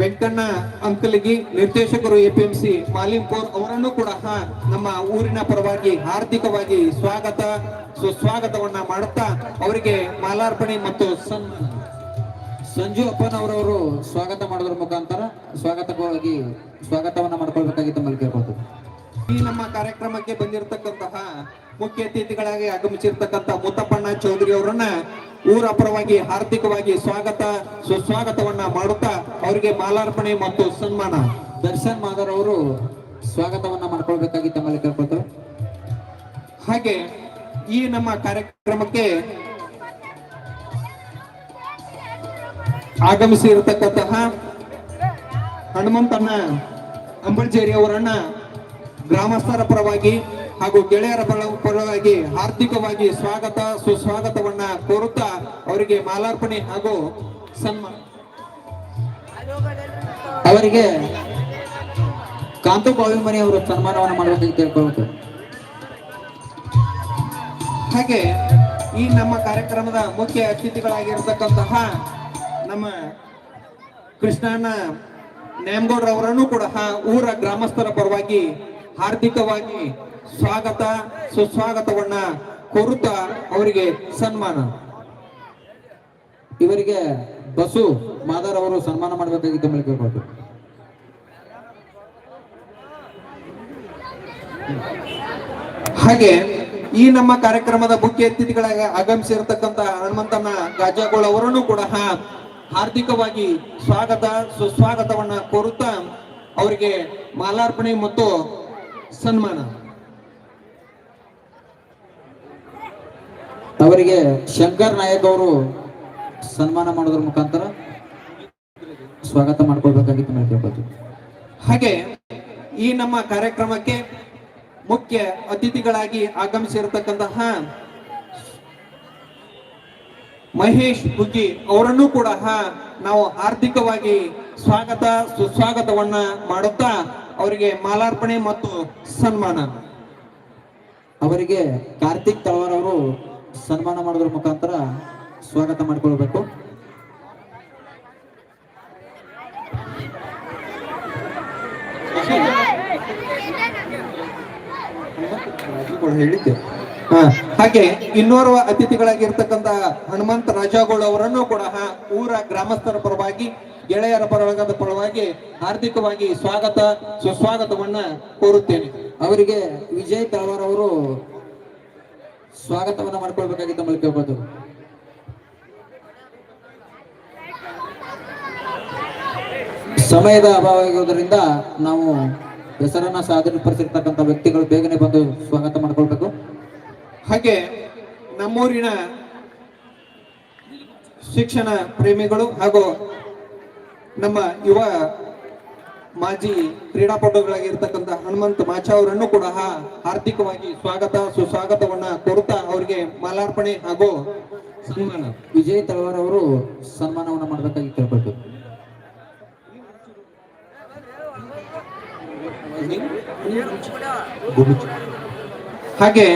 ವೆಂಕಣ್ಣ ಅಂಕಲಿಗಿ, ನಿರ್ದೇಶಕರು ಎಪಿಎಂಸಿ ಮಾಲಿಂಪುರ್ ಅವರನ್ನು ಕೂಡ ನಮ್ಮ ಊರಿನ ಪರವಾಗಿ ಹಾರ್ದಿಕವಾಗಿ ಸ್ವಾಗತ, ಸುಸ್ವಾಗತವನ್ನ ಮಾಡುತ್ತಾ ಅವರಿಗೆ ಮಾಲಾರ್ಪಣೆ ಮತ್ತು ಸಂಜು ಅಪ್ಪನವರವರು ಸ್ವಾಗತ ಮಾಡೋದ್ರ ಮುಖಾಂತರ ಸ್ವಾಗತವಾಗಿ ಸ್ವಾಗತವನ್ನ ಮಾಡ್ಕೊಳ್ಬೇಕಾಗಿತ್ತು ತಮ್ಮಲ್ಲಿ ಈ ನಮ್ಮ ಕಾರ್ಯಕ್ರಮಕ್ಕೆ ಬಂದಿರತಕ್ಕಂತಹ ಮುಖ್ಯ ಅತಿಥಿಗಳಾಗಿ ಆಗಮಿಸಿರ್ತಕ್ಕಂಥ ಮುತ್ತಪ್ಪಣ್ಣ ಚೌಧರಿ ಅವರನ್ನ ಊರ ಪರವಾಗಿ ಹಾರ್ದಿಕವಾಗಿ ಸ್ವಾಗತ, ಸುಸ್ವಾಗತವನ್ನ ಮಾಡುತ್ತಾ ಅವರಿಗೆ ಮಾಲಾರ್ಪಣೆ ಮತ್ತು ಸನ್ಮಾನ. ದರ್ಶನ್ ಮಾದರ್ ಅವರು ಸ್ವಾಗತವನ್ನ ಮಾಡ್ಕೊಳ್ಬೇಕಾಗಿ ತಮ್ಮಲ್ಲಿ ಕೇಳ್ಕೊಳ್ತೇವೆ ಹಾಗೆ ಈ ನಮ್ಮ ಕಾರ್ಯಕ್ರಮಕ್ಕೆ ಆಗಮಿಸಿ ಇರತಕ್ಕಂತಹ ಹನುಮಂತಣ್ಣ ಅಂಬಳ್ಜೇರಿ ಅವರನ್ನ ಗ್ರಾಮಸ್ಥರ ಪರವಾಗಿ ಹಾಗೂ ಗೆಳೆಯರ ಪರ- ಪರವಾಗಿ ಹಾರ್ದಿಕವಾಗಿ ಸ್ವಾಗತ, ಸುಸ್ವಾಗತವನ್ನ ಕೋರುತ್ತಾ ಅವರಿಗೆ ಮಾಲಾರ್ಪಣೆ ಹಾಗೂ ಸನ್ಮಾನ ಅವರಿಗೆ ಕಾಂತು ಬಾವಿಮನಿ ಅವರು ಸನ್ಮಾನವನ್ನು ಮಾಡಬೇಕಂತ ತಿಳ್ಕೊಳ್ಬೇಕು ಹಾಗೆ ಈ ನಮ್ಮ ಕಾರ್ಯಕ್ರಮದ ಮುಖ್ಯ ಅತಿಥಿಗಳಾಗಿರ್ತಕ್ಕಂತಹ ನಮ್ಮ ಕೃಷ್ಣಣ್ಣ ನ್ಯಾಮಗೌಡ್ರವರನ್ನು ಕೂಡ ಊರ ಗ್ರಾಮಸ್ಥರ ಪರವಾಗಿ ಹಾರ್ದಿಕವಾಗಿ ಸ್ವಾಗತ, ಸುಸ್ವಾಗತವನ್ನ ಕೋರುತ್ತಾ ಅವರಿಗೆ ಸನ್ಮಾನ. ಇವರಿಗೆ ಬಸು ಮಾದರ್ ಅವರು ಸನ್ಮಾನ ಮಾಡಬೇಕಾಗಿತ್ತು ಮೇಲೆ ಹಾಗೆ ಈ ನಮ್ಮ ಕಾರ್ಯಕ್ರಮದ ಮುಖ್ಯ ಅತಿಥಿಗಳಾಗಿ ಆಗಮಿಸಿರ್ತಕ್ಕಂತ ಹನುಮಂತನ ಗಾಜಾಗೋಳ್ ಅವರನ್ನು ಕೂಡ ಹಾರ್ದಿಕವಾಗಿ ಸ್ವಾಗತ, ಸುಸ್ವಾಗತವನ್ನ ಕೋರುತ್ತಾ ಅವರಿಗೆ ಮಾಲಾರ್ಪಣೆ ಮತ್ತು ಸನ್ಮಾನ. ಅವರಿಗೆ ಶಂಕರ್ ನಾಯಕ್ ಅವರು ಸನ್ಮಾನ ಮಾಡೋದ್ರ ಮುಖಾಂತರ ಸ್ವಾಗತ ಮಾಡ್ಕೊಳ್ಬೇಕಾಗಿತ್ತು ತಮ್ಮಲ್ಲಿ ಕೇಳ್ಬೋದು ಹಾಗೆ ಈ ನಮ್ಮ ಕಾರ್ಯಕ್ರಮಕ್ಕೆ ಮುಖ್ಯ ಅತಿಥಿಗಳಾಗಿ ಆಗಮಿಸಿರತಕ್ಕಂತಹ ಮಹೇಶ್ ಬುಗ್ಗಿ ಅವರನ್ನು ಕೂಡ ನಾವು ಹಾರ್ದಿಕವಾಗಿ ಸ್ವಾಗತ, ಸುಸ್ವಾಗತವನ್ನ ಮಾಡುತ್ತಾ ಅವರಿಗೆ ಮಾಲಾರ್ಪಣೆ ಮತ್ತು ಸನ್ಮಾನ. ಅವರಿಗೆ ಕಾರ್ತಿಕ್ ತಳವಾರ ಅವರು ಸನ್ಮಾನ ಮಾಡೋದ್ರ ಮುಖಾಂತರ ಸ್ವಾಗತ ಮಾಡ್ಕೊಳ್ಬೇಕು. ಹೇಳಿದ್ದೆ. ಹಾಗೆ ಇನ್ನೋರ್ವ ಅತಿಥಿಗಳಾಗಿರ್ತಕ್ಕಂತ ಹನುಮಂತ ರಾಜಾಗೋಳ್ ಅವರನ್ನು ಕೂಡ ಊರ ಗ್ರಾಮಸ್ಥರ ಪರವಾಗಿ ಗೆಳೆಯರ ಪರವಾಗದ ಪರವಾಗಿ ಹಾರ್ದಿಕವಾಗಿ ಸ್ವಾಗತ, ಸುಸ್ವಾಗತವನ್ನ ಕೋರುತ್ತೇನೆ. ಅವರಿಗೆ ವಿಜಯ್ ತಲವಾರ್ ಅವರು ಸ್ವಾಗತವನ್ನ ಮಾಡ್ಕೊಳ್ಬೇಕಾಗಿ ತಮ್ಮಲ್ಲಿ ಕೇಳ್ಬೋದು. ಸಮಯದ ಅಭಾವ ಆಗಿರೋದ್ರಿಂದ ನಾವು ಹೆಸರನ್ನ ಸಾಧನೆಪಡಿಸಿರ್ತಕ್ಕಂಥ ವ್ಯಕ್ತಿಗಳು ಬೇಗನೆ ಬಂದು ಸ್ವಾಗತ ಮಾಡ್ಕೊಳ್ಬೇಕು. ಹಾಗೆ ನಮ್ಮೂರಿನ ಶಿಕ್ಷಣ ಪ್ರೇಮಿಗಳು ಹಾಗೂ ನಮ್ಮ ಯುವ ಮಾಜಿ ಕ್ರೀಡಾಪಟುಗಳಾಗಿರ್ತಕ್ಕಂಥ ಹನುಮಂತ ಮಾಚಾ ಅವರನ್ನು ಕೂಡ ಹಾರ್ದಿಕವಾಗಿ ಸ್ವಾಗತ ಸುಸ್ವಾಗತವನ್ನ ಕೋರುತ್ತಾ ಅವರಿಗೆ ಮಾಲಾರ್ಪಣೆ ಹಾಗೂ ಸನ್ಮಾನ. ವಿಜಯ್ ತಳವಾರ್ ಅವರು ಸನ್ಮಾನವನ್ನು ಮಾಡಬೇಕಾಗಿ ಕೇಳಬೇಕು ಹಾಗೆ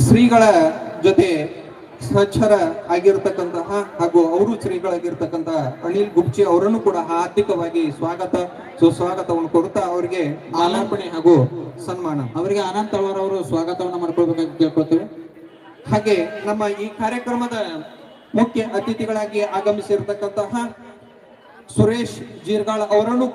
ಶ್ರೀಗಳ ಜೊತೆ ಸಹಚರ ಆಗಿರ್ತಕ್ಕಂತಹ ಹಾಗೂ ಅವರು ಶ್ರೀಗಳಾಗಿರ್ತಕ್ಕಂತಹ ಅನಿಲ್ ಗುಪ್ಚಿ ಅವರನ್ನು ಕೂಡ ಹಾರ್ದಿಕವಾಗಿ ಸ್ವಾಗತ ಸುಸ್ವಾಗತವನ್ನು ಕೊಡುತ್ತಾ ಅವರಿಗೆ ಆಲಾಪಣೆ ಹಾಗೂ ಸನ್ಮಾನ. ಅವರಿಗೆ ಅನಂತ ಅವರವರು ಅವರು ಸ್ವಾಗತವನ್ನು ಮಾಡ್ಕೊಳ್ಬೇಕಾಗಿ ಕೇಳ್ಕೊಳ್ತೇವೆ. ಹಾಗೆ ನಮ್ಮ ಈ ಕಾರ್ಯಕ್ರಮದ ಮುಖ್ಯ ಅತಿಥಿಗಳಾಗಿ ಆಗಮಿಸಿರ್ತಕ್ಕಂತಹ ಸುರೇಶ್ ಜೀರ್ಗಾಳ್ ಅವರನ್ನು